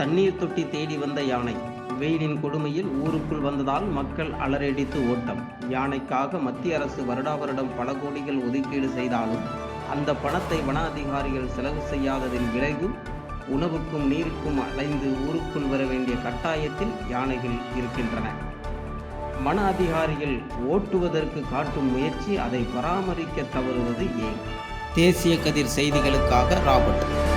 தண்ணீர் தொட்டி தேடி வந்த யானை. வெயிலின் கொடுமையில் ஊருக்குள் வந்ததால் மக்கள் அலறடித்து ஓட்டம். யானைக்காக மத்திய அரசு வருடா வருடம் பல கோடிகள் ஒதுக்கீடு செய்தாலும் அந்த பணத்தை வன அதிகாரிகள் செலவு செய்யாததின் விளைவு உணவுக்கும் நீருக்கும் அலைந்து ஊருக்குள் வர வேண்டிய கட்டாயத்தில் யானைகள் இருக்கின்றன. வன அதிகாரிகள் ஓட்டுவதற்கு காட்டும் முயற்சி அதை பராமரிக்க தவறுவது ஏன்? தேசிய கதிர் செய்திகளுக்காக ராபர்ட்.